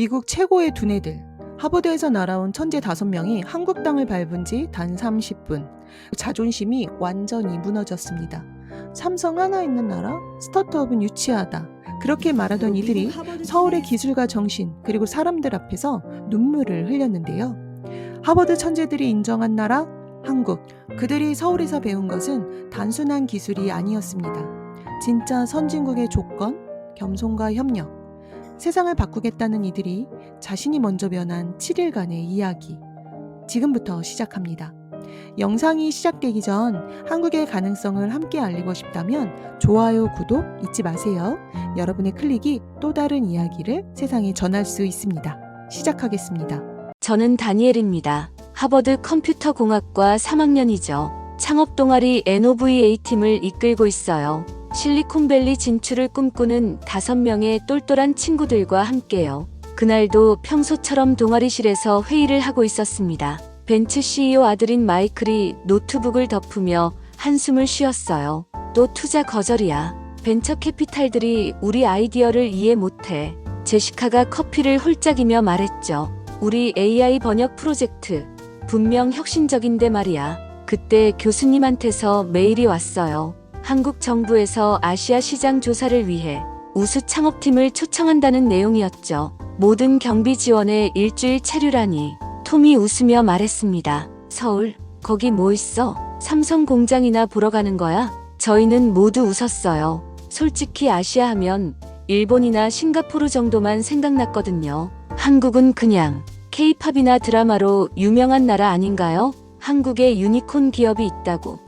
미국 최고의 두뇌들 하버드에서 날아온 천재 다섯 명이 한국 땅을 밟은 지 단 30분. 자존심이 완전히 무너졌습니다. 삼성 하나 있는 나라? 스타트업은 유치하다. 그렇게 말하던 이들이 서울의 기술과 정신 그리고 사람들 앞에서 눈물을 흘렸는데요. 하버드 천재들이 인정한 나라 한국. 그들이 서울에서 배운 것은 단순한 기술이 아니었습니다. 진짜 선진국의 조건, 겸손과 협력. 세상을 바꾸겠다는 이들이 자신이 먼저 변한 7일간의 이야기. 지금부터 시작합니다. 영상이 시작되기 전 한국의 가능성을 함께 알리고 싶다면 좋아요, 구독 잊지 마세요. 여러분의 클릭이 또 다른 이야기를 세상에 전할 수 있습니다. 시작하겠습니다. 저는 다니엘입니다. 하버드 컴퓨터 공학과 3학년이죠. 창업 동아리 NOVA 팀을 이끌고 있어요. 실리콘밸리 진출을 꿈꾸는 다섯 명의 똘똘한 친구들과 함께요. 그날도 평소처럼 동아리실에서 회의를 하고 있었습니다. 벤츠 CEO 아들인 마이클이 노트북을 덮으며 한숨을 쉬었어요. 또 투자 거절이야. 벤처 캐피탈들이 우리 아이디어를 이해 못해. 제시카가 커피를 홀짝이며 말했죠. 우리 AI 번역 프로젝트 분명 혁신적인데 말이야. 그때 교수님한테서 메일이 왔어요. 한국 정부에서 아시아 시장 조사를 위해 우수 창업팀을 초청한다는 내용이었죠. 모든 경비 지원에 일주일 체류라니. 톰이 웃으며 말했습니다. 서울, 거기 뭐 있어? 삼성 공장이나 보러 가는 거야? 저희는 모두 웃었어요. 솔직히 아시아 하면 일본이나 싱가포르 정도만 생각났거든요. 한국은 그냥 케이팝이나 드라마로 유명한 나라 아닌가요? 한국에 유니콘 기업이 있다고.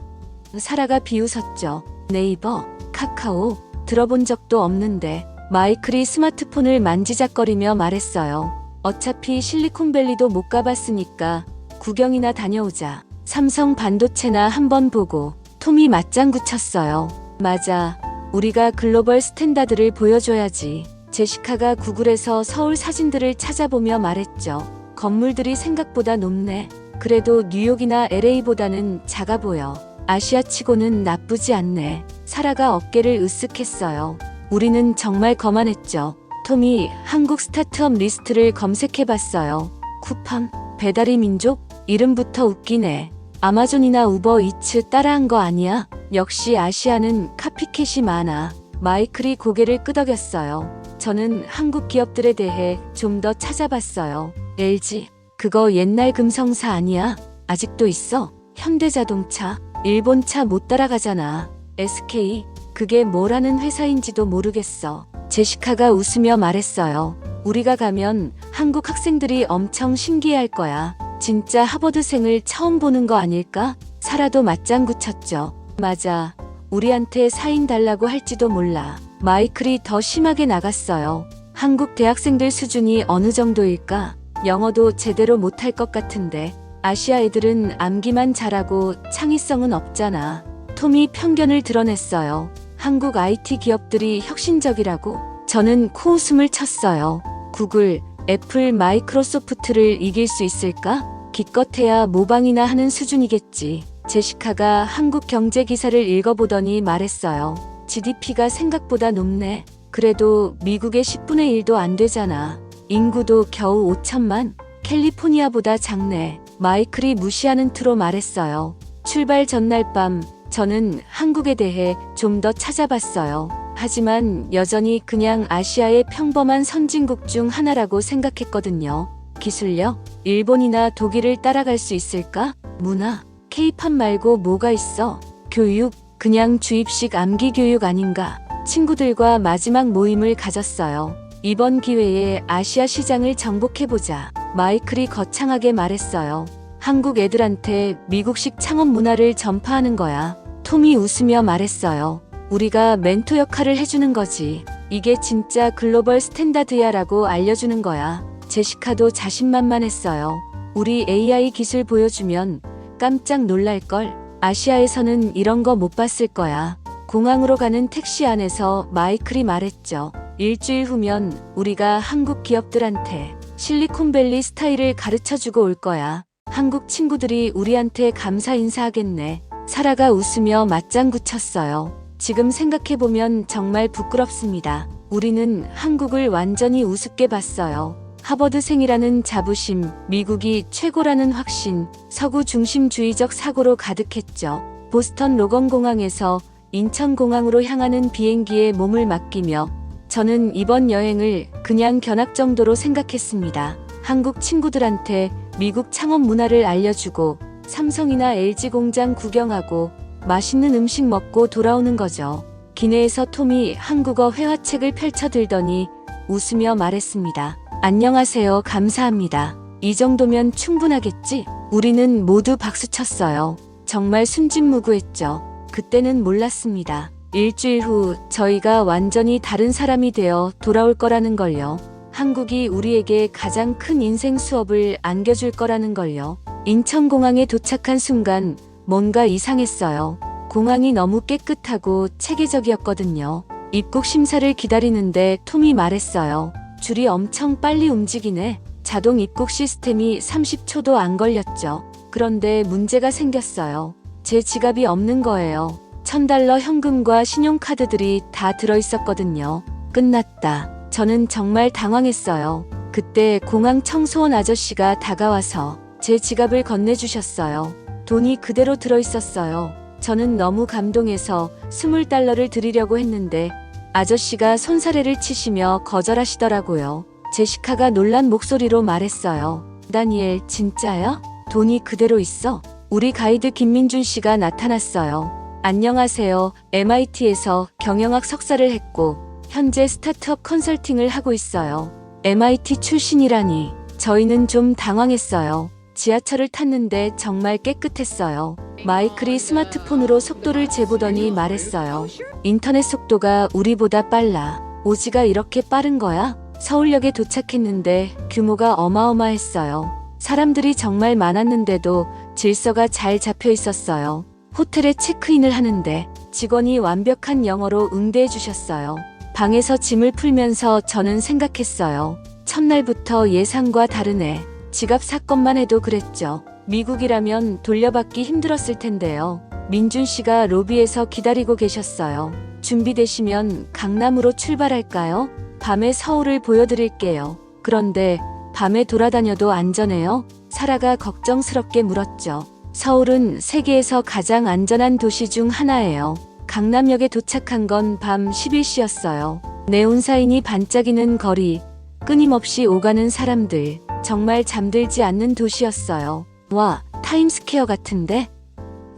사라가 비웃었죠. 네이버, 카카오, 들어본 적도 없는데 마이클이 스마트폰을 만지작거리며 말했어요. 어차피 실리콘밸리도 못 가봤으니까 구경이나 다녀오자. 삼성 반도체나 한번 보고 톰이 맞장구 쳤어요. 맞아. 우리가 글로벌 스탠다드를 보여줘야지. 제시카가 구글에서 서울 사진들을 찾아보며 말했죠. 건물들이 생각보다 높네. 그래도 뉴욕이나 LA보다는 작아 보여. 아시아치고는 나쁘지 않네. 사라가 어깨를 으쓱했어요. 우리는 정말 거만했죠. 톰이 한국 스타트업 리스트를 검색해봤어요. 쿠팡, 배달의 민족, 이름부터 웃기네. 아마존이나 우버 이츠 따라한 거 아니야? 역시 아시아는 카피캣이 많아. 마이클이 고개를 끄덕였어요. 저는 한국 기업들에 대해 좀 더 찾아봤어요. LG, 그거 옛날 금성사 아니야? 아직도 있어? 현대자동차, 일본 차 못 따라가잖아. SK, 그게 뭐라는 회사인지도 모르겠어. 제시카가 웃으며 말했어요. 우리가 가면 한국 학생들이 엄청 신기해할 거야. 진짜 하버드생을 처음 보는 거 아닐까? 사라도 맞장구 쳤죠. 맞아. 우리한테 사인 달라고 할지도 몰라. 마이클이 더 심하게 나갔어요. 한국 대학생들 수준이 어느 정도일까? 영어도 제대로 못할 것 같은데. 아시아 애들은 암기만 잘하고 창의성은 없잖아. 톰이 편견을 드러냈어요. 한국 IT 기업들이 혁신적이라고 저는 코웃음을 쳤어요. 구글, 애플, 마이크로소프트를 이길 수 있을까? 기껏해야 모방이나 하는 수준이겠지. 제시카가 한국 경제 기사를 읽어보더니 말했어요. GDP가 생각보다 높네. 그래도 미국의 10분의 1도 안 되잖아. 인구도 겨우 5천만? 캘리포니아보다 작네. 마이클이 무시하는 투로 말했어요. 출발 전날 밤 저는 한국에 대해 좀 더 찾아봤어요. 하지만 여전히 그냥 아시아의 평범한 선진국 중 하나라고 생각했거든요. 기술력? 일본이나 독일을 따라갈 수 있을까? 문화? 케이팝 말고 뭐가 있어? 교육? 그냥 주입식 암기 교육 아닌가? 친구들과 마지막 모임을 가졌어요. 이번 기회에 아시아 시장을 정복해보자. 마이클이 거창하게 말했어요. 한국 애들한테 미국식 창업 문화를 전파하는 거야. 톰이 웃으며 말했어요. 우리가 멘토 역할을 해주는 거지. 이게 진짜 글로벌 스탠다드야 라고 알려주는 거야. 제시카도 자신만만했어요. 우리 AI 기술 보여주면 깜짝 놀랄걸. 아시아에서는 이런 거 못 봤을 거야. 공항으로 가는 택시 안에서 마이클이 말했죠. 일주일 후면 우리가 한국 기업들한테 실리콘밸리 스타일을 가르쳐 주고 올 거야. 한국 친구들이 우리한테 감사 인사하겠네. 사라가 웃으며 맞장구 쳤어요. 지금 생각해보면 정말 부끄럽습니다. 우리는 한국을 완전히 우습게 봤어요. 하버드생이라는 자부심, 미국이 최고라는 확신, 서구 중심주의적 사고로 가득했죠. 보스턴 로건공항에서 인천공항으로 향하는 비행기에 몸을 맡기며 저는 이번 여행을 그냥 견학 정도로 생각했습니다. 한국 친구들한테 미국 창업 문화를 알려주고 삼성이나 LG 공장 구경하고 맛있는 음식 먹고 돌아오는 거죠. 기내에서 톰이 한국어 회화책을 펼쳐들더니 웃으며 말했습니다. 안녕하세요. 감사합니다. 이 정도면 충분하겠지? 우리는 모두 박수 쳤어요. 정말 순진무구했죠. 그때는 몰랐습니다. 일주일 후 저희가 완전히 다른 사람이 되어 돌아올 거라는 걸요. 한국이 우리에게 가장 큰 인생 수업을 안겨줄 거라는 걸요. 인천공항에 도착한 순간 뭔가 이상했어요. 공항이 너무 깨끗하고 체계적이었거든요. 입국 심사를 기다리는데 톰이 말했어요. 줄이 엄청 빨리 움직이네. 자동 입국 시스템이 30초도 안 걸렸죠. 그런데 문제가 생겼어요. 제 지갑이 없는 거예요. 천 달러 현금과 신용카드들이 다 들어있었거든요. 끝났다. 저는 정말 당황했어요. 그때 공항 청소원 아저씨가 다가와서 제 지갑을 건네주셨어요. 돈이 그대로 들어있었어요. 저는 너무 감동해서 스물 달러를 드리려고 했는데 아저씨가 손사래를 치시며 거절하시더라고요. 제시카가 놀란 목소리로 말했어요. 다니엘, 진짜야? 돈이 그대로 있어? 우리 가이드 김민준 씨가 나타났어요. 안녕하세요. MIT에서 경영학 석사를 했고, 현재 스타트업 컨설팅을 하고 있어요. MIT 출신이라니, 저희는 좀 당황했어요. 지하철을 탔는데 정말 깨끗했어요. 마이클이 스마트폰으로 속도를 재보더니 말했어요. 인터넷 속도가 우리보다 빨라. 오지가 이렇게 빠른 거야? 서울역에 도착했는데 규모가 어마어마했어요. 사람들이 정말 많았는데도 질서가 잘 잡혀 있었어요. 호텔에 체크인을 하는데 직원이 완벽한 영어로 응대해 주셨어요. 방에서 짐을 풀면서 저는 생각했어요. 첫날부터 예상과 다르네. 지갑 사건만 해도 그랬죠. 미국이라면 돌려받기 힘들었을 텐데요. 민준 씨가 로비에서 기다리고 계셨어요. 준비되시면 강남으로 출발할까요? 밤에 서울을 보여드릴게요. 그런데 밤에 돌아다녀도 안전해요? 사라가 걱정스럽게 물었죠. 서울은 세계에서 가장 안전한 도시 중 하나예요. 강남역에 도착한 건 밤 11시였어요. 네온사인이 반짝이는 거리, 끊임없이 오가는 사람들, 정말 잠들지 않는 도시였어요. 와, 타임스퀘어 같은데?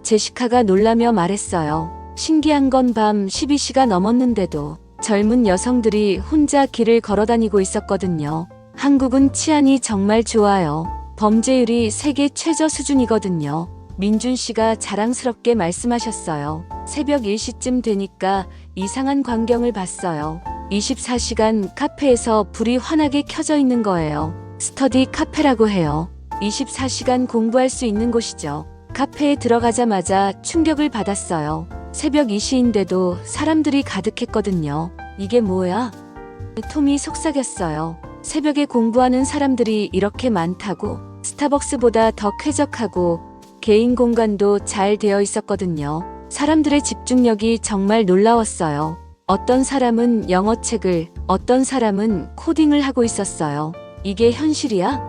제시카가 놀라며 말했어요. 신기한 건 밤 12시가 넘었는데도 젊은 여성들이 혼자 길을 걸어 다니고 있었거든요. 한국은 치안이 정말 좋아요. 범죄율이 세계 최저 수준이거든요. 민준 씨가 자랑스럽게 말씀하셨어요. 새벽 1시쯤 되니까 이상한 광경을 봤어요. 24시간 카페에서 불이 환하게 켜져 있는 거예요. 스터디 카페라고 해요. 24시간 공부할 수 있는 곳이죠. 카페에 들어가자마자 충격을 받았어요. 새벽 2시인데도 사람들이 가득했거든요. 이게 뭐야? 톰이 속삭였어요. 새벽에 공부하는 사람들이 이렇게 많다고 스타벅스보다 더 쾌적하고 개인 공간도 잘 되어 있었거든요. 사람들의 집중력이 정말 놀라웠어요. 어떤 사람은 영어책을, 어떤 사람은 코딩을 하고 있었어요. 이게 현실이야?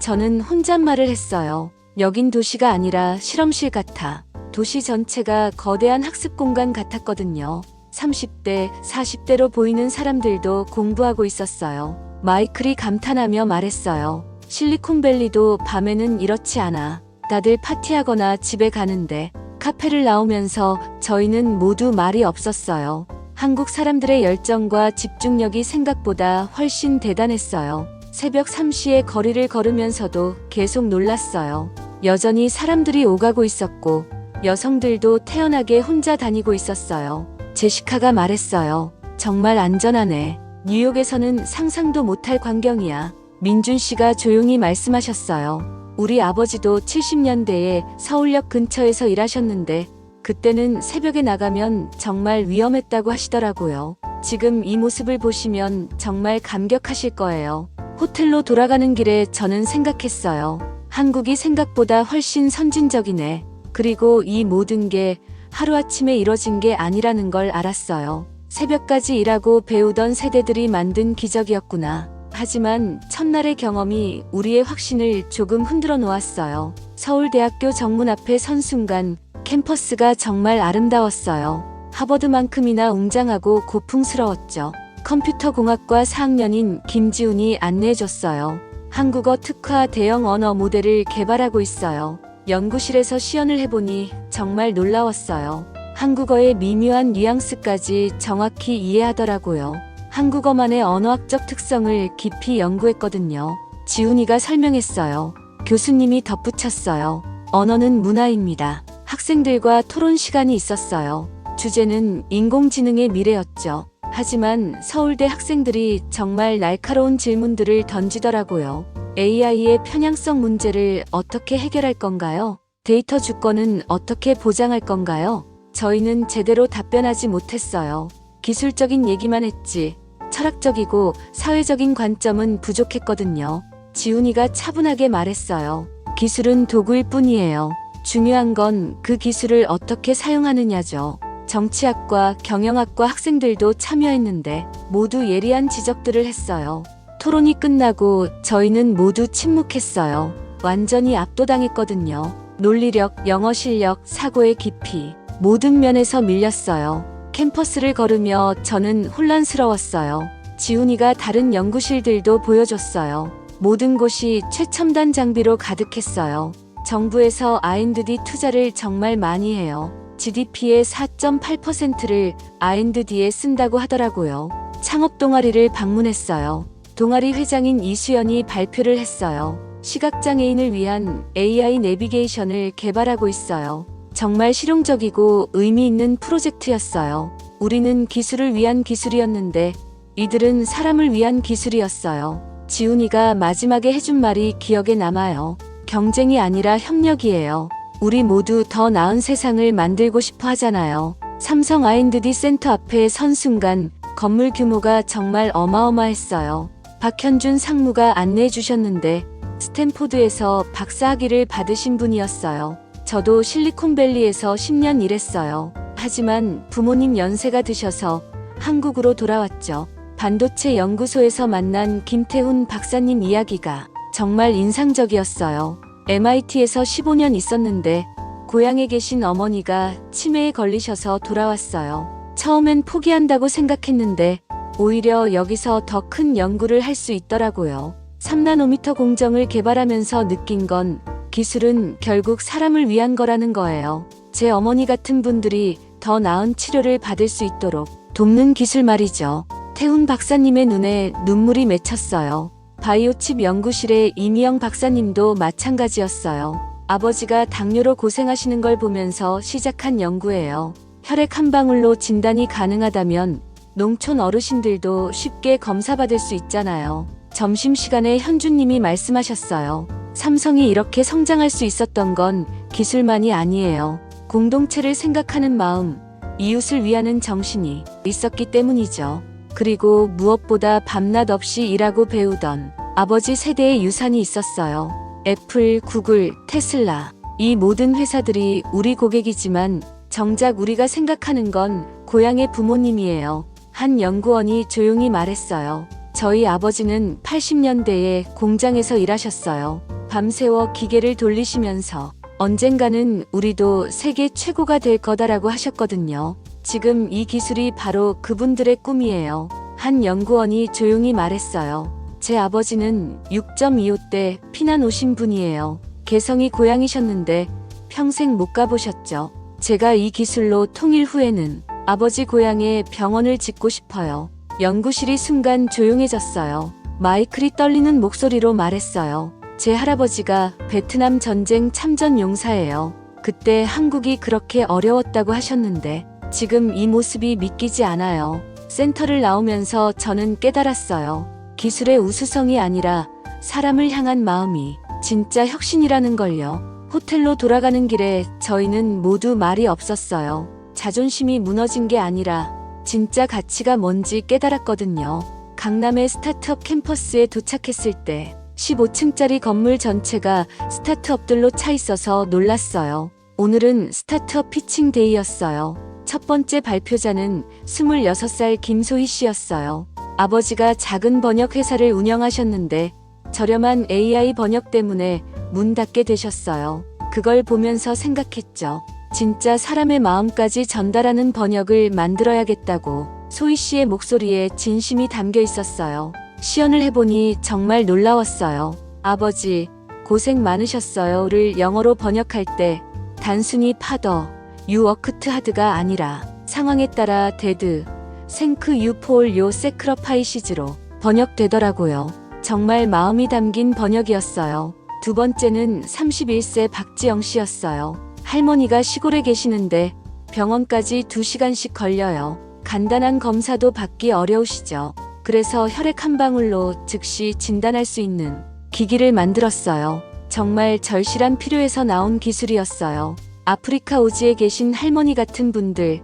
저는 혼잣말을 했어요. 여긴 도시가 아니라 실험실 같아. 도시 전체가 거대한 학습 공간 같았거든요. 30대, 40대로 보이는 사람들도 공부하고 있었어요. 마이클이 감탄하며 말했어요. 실리콘밸리도 밤에는 이렇지 않아. 다들 파티하거나 집에 가는데 카페를 나오면서 저희는 모두 말이 없었어요. 한국 사람들의 열정과 집중력이 생각보다 훨씬 대단했어요. 새벽 3시에 거리를 걸으면서도 계속 놀랐어요. 여전히 사람들이 오가고 있었고 여성들도 태연하게 혼자 다니고 있었어요. 제시카가 말했어요. 정말 안전하네. 뉴욕에서는 상상도 못할 광경이야. 민준 씨가 조용히 말씀하셨어요. 우리 아버지도 70년대에 서울역 근처에서 일하셨는데 그때는 새벽에 나가면 정말 위험했다고 하시더라고요. 지금 이 모습을 보시면 정말 감격하실 거예요. 호텔로 돌아가는 길에 저는 생각했어요. 한국이 생각보다 훨씬 선진적이네. 그리고 이 모든 게 하루아침에 이뤄진 게 아니라는 걸 알았어요. 새벽까지 일하고 배우던 세대들이 만든 기적이었구나. 하지만 첫날의 경험이 우리의 확신을 조금 흔들어 놓았어요. 서울대학교 정문 앞에 선 순간 캠퍼스가 정말 아름다웠어요. 하버드만큼이나 웅장하고 고풍스러웠죠. 컴퓨터공학과 4학년인 김지훈이 안내해줬어요. 한국어 특화 대형 언어 모델을 개발하고 있어요. 연구실에서 시연을 해보니 정말 놀라웠어요. 한국어의 미묘한 뉘앙스까지 정확히 이해하더라고요. 한국어만의 언어학적 특성을 깊이 연구했거든요. 지훈이가 설명했어요. 교수님이 덧붙였어요. 언어는 문화입니다. 학생들과 토론 시간이 있었어요. 주제는 인공지능의 미래였죠. 하지만 서울대 학생들이 정말 날카로운 질문들을 던지더라고요. AI의 편향성 문제를 어떻게 해결할 건가요? 데이터 주권은 어떻게 보장할 건가요? 저희는 제대로 답변하지 못했어요. 기술적인 얘기만 했지. 철학적이고 사회적인 관점은 부족했거든요. 지훈이가 차분하게 말했어요. 기술은 도구일 뿐이에요. 중요한 건 그 기술을 어떻게 사용하느냐죠. 정치학과 경영학과 학생들도 참여했는데 모두 예리한 지적들을 했어요. 토론이 끝나고 저희는 모두 침묵했어요. 완전히 압도당했거든요. 논리력, 영어 실력, 사고의 깊이, 모든 면에서 밀렸어요. 캠퍼스를 걸으며 저는 혼란스러웠어요. 지훈이가 다른 연구실들도 보여줬어요. 모든 곳이 최첨단 장비로 가득했어요. 정부에서 R&D 투자를 정말 많이 해요. GDP의 4.8%를 R&D에 쓴다고 하더라고요. 창업 동아리를 방문했어요. 동아리 회장인 이수연이 발표를 했어요. 시각장애인을 위한 AI 내비게이션을 개발하고 있어요. 정말 실용적이고 의미 있는 프로젝트였어요. 우리는 기술을 위한 기술이었는데 이들은 사람을 위한 기술이었어요. 지훈이가 마지막에 해준 말이 기억에 남아요. 경쟁이 아니라 협력이에요. 우리 모두 더 나은 세상을 만들고 싶어 하잖아요. 삼성 R&D 센터 앞에 선 순간 건물 규모가 정말 어마어마했어요. 박현준 상무가 안내해 주셨는데 스탠포드에서 박사학위를 받으신 분이었어요. 저도 실리콘밸리에서 10년 일했어요. 하지만 부모님 연세가 드셔서 한국으로 돌아왔죠. 반도체 연구소에서 만난 김태훈 박사님 이야기가 정말 인상적이었어요. MIT에서 15년 있었는데 고향에 계신 어머니가 치매에 걸리셔서 돌아왔어요. 처음엔 포기한다고 생각했는데 오히려 여기서 더 큰 연구를 할 수 있더라고요. 3나노미터 공정을 개발하면서 느낀 건 기술은 결국 사람을 위한 거라는 거예요. 제 어머니 같은 분들이 더 나은 치료를 받을 수 있도록 돕는 기술 말이죠. 태훈 박사님의 눈에 눈물이 맺혔어요. 바이오칩 연구실의 이미영 박사님도 마찬가지였어요. 아버지가 당뇨로 고생하시는 걸 보면서 시작한 연구예요. 혈액 한 방울로 진단이 가능하다면 농촌 어르신들도 쉽게 검사받을 수 있잖아요. 점심시간에 현주님이 말씀하셨어요. 삼성이 이렇게 성장할 수 있었던 건 기술만이 아니에요. 공동체를 생각하는 마음, 이웃을 위하는 정신이 있었기 때문이죠. 그리고 무엇보다 밤낮 없이 일하고 배우던 아버지 세대의 유산이 있었어요. 애플, 구글, 테슬라. 이 모든 회사들이 우리 고객이지만 정작 우리가 생각하는 건 고향의 부모님이에요. 한 연구원이 조용히 말했어요. 저희 아버지는 80년대에 공장에서 일하셨어요. 밤새워 기계를 돌리시면서 언젠가는 우리도 세계 최고가 될 거다라고 하셨거든요. 지금 이 기술이 바로 그분들의 꿈이에요. 한 연구원이 조용히 말했어요. 제 아버지는 6.25 때 피난 오신 분이에요. 개성이 고향이셨는데 평생 못 가보셨죠. 제가 이 기술로 통일 후에는 아버지 고향에 병원을 짓고 싶어요. 연구실이 순간 조용해졌어요. 마이클이 떨리는 목소리로 말했어요. 제 할아버지가 베트남 전쟁 참전 용사예요. 그때 한국이 그렇게 어려웠다고 하셨는데 지금 이 모습이 믿기지 않아요. 센터를 나오면서 저는 깨달았어요. 기술의 우수성이 아니라 사람을 향한 마음이 진짜 혁신이라는 걸요. 호텔로 돌아가는 길에 저희는 모두 말이 없었어요. 자존심이 무너진 게 아니라 진짜 가치가 뭔지 깨달았거든요. 강남의 스타트업 캠퍼스에 도착했을 때 15층짜리 건물 전체가 스타트업들로 차 있어서 놀랐어요. 오늘은 스타트업 피칭 데이였어요. 첫 번째 발표자는 26살 김소희 씨였어요. 아버지가 작은 번역 회사를 운영하셨는데 저렴한 AI 번역 때문에 문 닫게 되셨어요. 그걸 보면서 생각했죠. 진짜 사람의 마음까지 전달하는 번역을 만들어야겠다고 소희 씨의 목소리에 진심이 담겨 있었어요. 시연을 해보니 정말 놀라웠어요. 아버지, 고생 많으셨어요를 영어로 번역할 때 단순히 파더, 유 워크트 하드가 아니라 상황에 따라 데드, 생크 유폴 요 세크러파이시즈로 번역되더라고요. 정말 마음이 담긴 번역이었어요. 두 번째는 31세 박지영 씨였어요. 할머니가 시골에 계시는데 병원까지 2시간씩 걸려요. 간단한 검사도 받기 어려우시죠. 그래서 혈액 한 방울로 즉시 진단할 수 있는 기기를 만들었어요. 정말 절실한 필요에서 나온 기술이었어요. 아프리카 오지에 계신 할머니 같은 분들,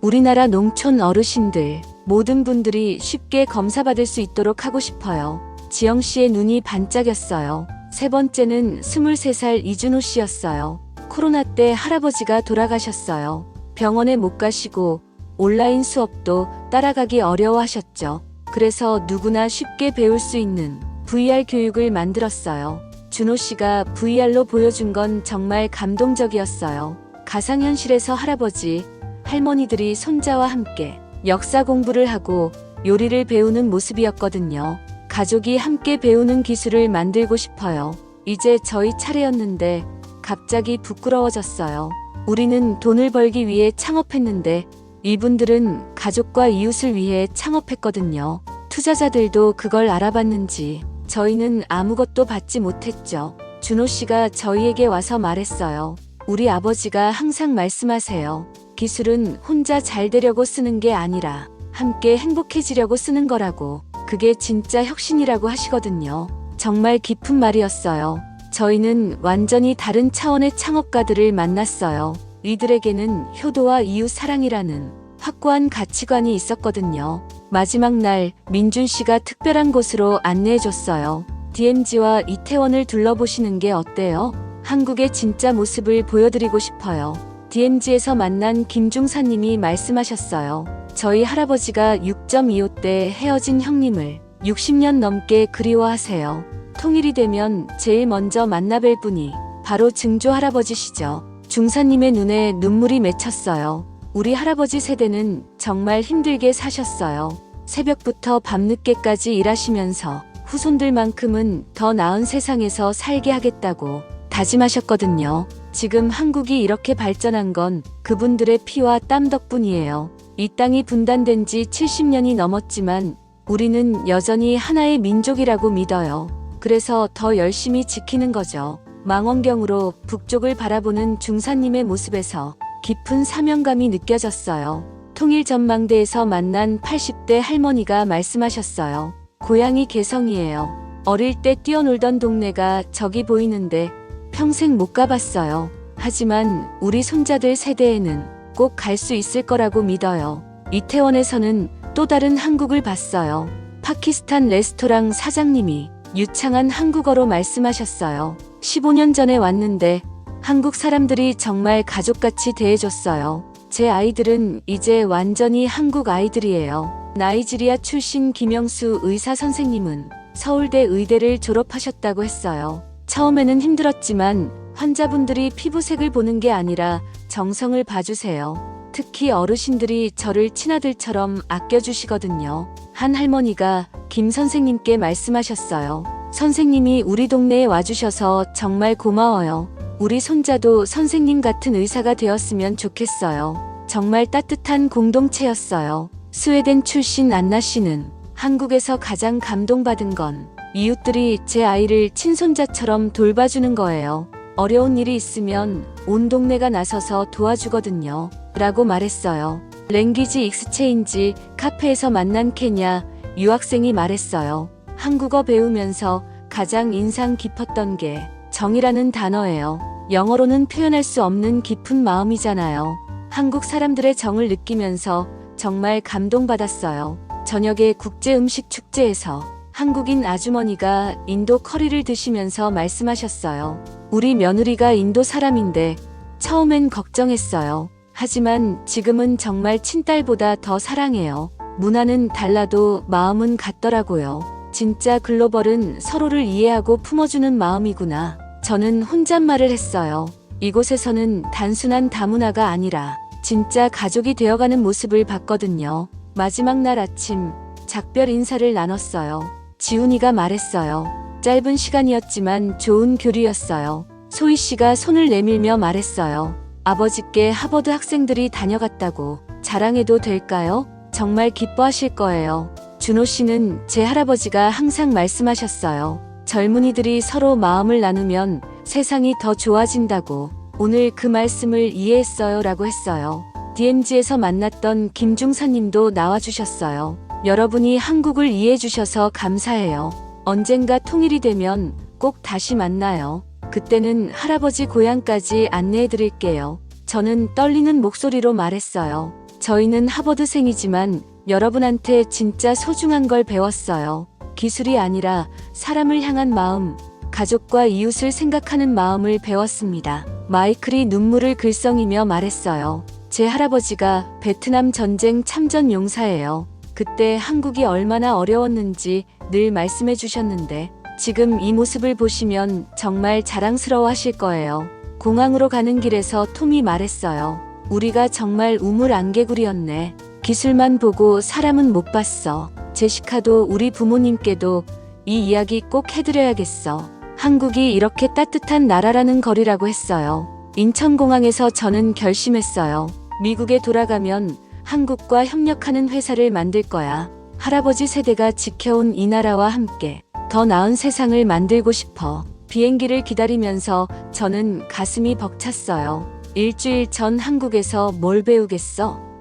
우리나라 농촌 어르신들, 모든 분들이 쉽게 검사받을 수 있도록 하고 싶어요. 지영 씨의 눈이 반짝였어요. 세 번째는 23살 이준호 씨였어요. 코로나 때 할아버지가 돌아가셨어요. 병원에 못 가시고 온라인 수업도 따라가기 어려워하셨죠. 그래서 누구나 쉽게 배울 수 있는 VR 교육을 만들었어요. 준호 씨가 VR로 보여준 건 정말 감동적이었어요. 가상현실에서 할아버지, 할머니들이 손자와 함께 역사 공부를 하고 요리를 배우는 모습이었거든요. 가족이 함께 배우는 기술을 만들고 싶어요. 이제 저희 차례였는데 갑자기 부끄러워졌어요. 우리는 돈을 벌기 위해 창업했는데 이분들은 가족과 이웃을 위해 창업했거든요. 투자자들도 그걸 알아봤는지 저희는 아무것도 받지 못했죠. 준호 씨가 저희에게 와서 말했어요. 우리 아버지가 항상 말씀하세요. 기술은 혼자 잘 되려고 쓰는 게 아니라 함께 행복해지려고 쓰는 거라고. 그게 진짜 혁신이라고 하시거든요. 정말 깊은 말이었어요. 저희는 완전히 다른 차원의 창업가들을 만났어요. 이들에게는 효도와 이웃 사랑이라는 확고한 가치관이 있었거든요. 마지막 날 민준 씨가 특별한 곳으로 안내해 줬어요. DMZ와 이태원을 둘러보시는 게 어때요? 한국의 진짜 모습을 보여드리고 싶어요. DMZ에서 만난 김중사님이 말씀하셨어요. 저희 할아버지가 6.25 때 헤어진 형님을 60년 넘게 그리워하세요. 통일이 되면 제일 먼저 만나뵐 분이 바로 증조 할아버지시죠. 중사님의 눈에 눈물이 맺혔어요. 우리 할아버지 세대는 정말 힘들게 사셨어요. 새벽부터 밤늦게까지 일하시면서 후손들만큼은 더 나은 세상에서 살게 하겠다고 다짐하셨거든요. 지금 한국이 이렇게 발전한 건 그분들의 피와 땀 덕분이에요. 이 땅이 분단된 지 70년이 넘었지만 우리는 여전히 하나의 민족이라고 믿어요. 그래서 더 열심히 지키는 거죠. 망원경으로 북쪽을 바라보는 중사님의 모습에서 깊은 사명감이 느껴졌어요. 통일 전망대에서 만난 80대 할머니가 말씀하셨어요. 고향이 개성이에요. 어릴 때 뛰어놀던 동네가 저기 보이는데 평생 못 가봤어요. 하지만 우리 손자들 세대에는 꼭 갈 수 있을 거라고 믿어요. 이태원에서는 또 다른 한국을 봤어요. 파키스탄 레스토랑 사장님이 유창한 한국어로 말씀하셨어요. 15년 전에 왔는데 한국 사람들이 정말 가족같이 대해줬어요. 제 아이들은 이제 완전히 한국 아이들이에요. 나이지리아 출신 김영수 의사 선생님은 서울대 의대를 졸업하셨다고 했어요. 처음에는 힘들었지만 환자분들이 피부색을 보는 게 아니라 정성을 봐주세요. 특히 어르신들이 저를 친아들처럼 아껴주시거든요. 한 할머니가 김 선생님께 말씀하셨어요. 선생님이 우리 동네에 와주셔서 정말 고마워요. 우리 손자도 선생님 같은 의사가 되었으면 좋겠어요. 정말 따뜻한 공동체였어요. 스웨덴 출신 안나 씨는 한국에서 가장 감동받은 건 이웃들이 제 아이를 친손자처럼 돌봐주는 거예요. 어려운 일이 있으면 온 동네가 나서서 도와주거든요. 라고 말했어요. 랭귀지 익스체인지 카페에서 만난 케냐 유학생이 말했어요. 한국어 배우면서 가장 인상 깊었던 게 정이라는 단어예요. 영어로는 표현할 수 없는 깊은 마음이잖아요. 한국 사람들의 정을 느끼면서 정말 감동받았어요. 저녁에 국제 음식 축제에서 한국인 아주머니가 인도 커리를 드시면서 말씀하셨어요. 우리 며느리가 인도 사람인데 처음엔 걱정했어요. 하지만 지금은 정말 친딸보다 더 사랑해요. 문화는 달라도 마음은 같더라고요. 진짜 글로벌은 서로를 이해하고 품어주는 마음이구나. 저는 혼잣말을 했어요. 이곳에서는 단순한 다문화가 아니라 진짜 가족이 되어가는 모습을 봤거든요. 마지막 날 아침 작별 인사를 나눴어요. 지훈이가 말했어요. 짧은 시간이었지만 좋은 교류였어요. 소희 씨가 손을 내밀며 말했어요. 아버지께 하버드 학생들이 다녀갔다고 자랑해도 될까요? 정말 기뻐하실 거예요. 준호 씨는 제 할아버지가 항상 말씀하셨어요. 젊은이들이 서로 마음을 나누면 세상이 더 좋아진다고. 오늘 그 말씀을 이해했어요 라고 했어요. DMZ에서 만났던 김중사님도 나와주셨어요. 여러분이 한국을 이해해주셔서 감사해요. 언젠가 통일이 되면 꼭 다시 만나요. 그때는 할아버지 고향까지 안내해 드릴게요. 저는 떨리는 목소리로 말했어요. 저희는 하버드생이지만 여러분한테 진짜 소중한 걸 배웠어요. 기술이 아니라 사람을 향한 마음, 가족과 이웃을 생각하는 마음을 배웠습니다. 마이클이 눈물을 글썽이며 말했어요. 제 할아버지가 베트남 전쟁 참전 용사예요. 그때 한국이 얼마나 어려웠는지 늘 말씀해 주셨는데 지금 이 모습을 보시면 정말 자랑스러워 하실 거예요. 공항으로 가는 길에서 톰이 말했어요. 우리가 정말 우물 안개구리였네. 기술만 보고 사람은 못 봤어. 제시카도 우리 부모님께도 이 이야기 꼭 해드려야겠어. 한국이 이렇게 따뜻한 나라라는 거리라고 했어요. 인천공항에서 저는 결심했어요. 미국에 돌아가면 한국과 협력하는 회사를 만들 거야. 할아버지 세대가 지켜온 이 나라와 함께 더 나은 세상을 만들고 싶어. 비행기를 기다리면서 저는 가슴이 벅찼어요. 일주일 전 한국에서 뭘 배우겠어?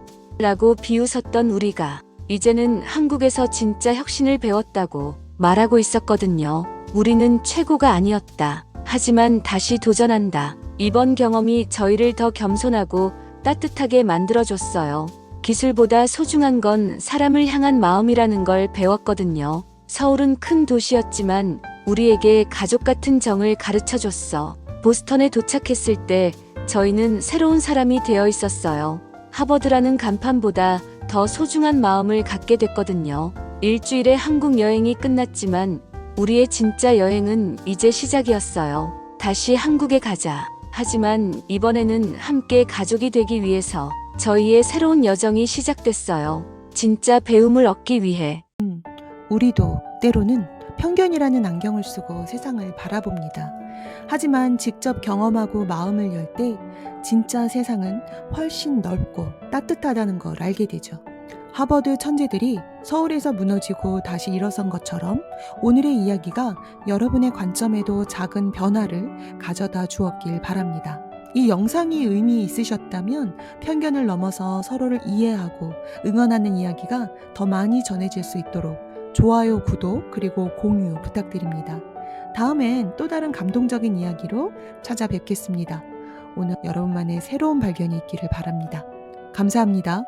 라고 비웃었던 우리가 이제는 한국에서 진짜 혁신을 배웠다고 말하고 있었거든요. 우리는 최고가 아니었다. 하지만 다시 도전한다. 이번 경험이 저희를 더 겸손하고 따뜻하게 만들어줬어요. 기술보다 소중한 건 사람을 향한 마음이라는 걸 배웠거든요. 서울은 큰 도시였지만 우리에게 가족 같은 정을 가르쳐 줬어. 보스턴에 도착했을 때 저희는 새로운 사람이 되어 있었어요. 하버드라는 간판보다 더 소중한 마음을 갖게 됐거든요. 일주일의 한국 여행이 끝났지만 우리의 진짜 여행은 이제 시작이었어요. 다시 한국에 가자. 하지만 이번에는 함께 가족이 되기 위해서 저희의 새로운 여정이 시작됐어요. 진짜 배움을 얻기 위해. 우리도 때로는 편견이라는 안경을 쓰고 세상을 바라봅니다. 하지만 직접 경험하고 마음을 열 때 진짜 세상은 훨씬 넓고 따뜻하다는 걸 알게 되죠. 하버드 천재들이 서울에서 무너지고 다시 일어선 것처럼 오늘의 이야기가 여러분의 관점에도 작은 변화를 가져다 주었길 바랍니다. 이 영상이 의미 있으셨다면 편견을 넘어서 서로를 이해하고 응원하는 이야기가 더 많이 전해질 수 있도록 좋아요, 구독, 그리고 공유 부탁드립니다. 다음엔 또 다른 감동적인 이야기로 찾아뵙겠습니다. 오늘 여러분만의 새로운 발견이 있기를 바랍니다. 감사합니다.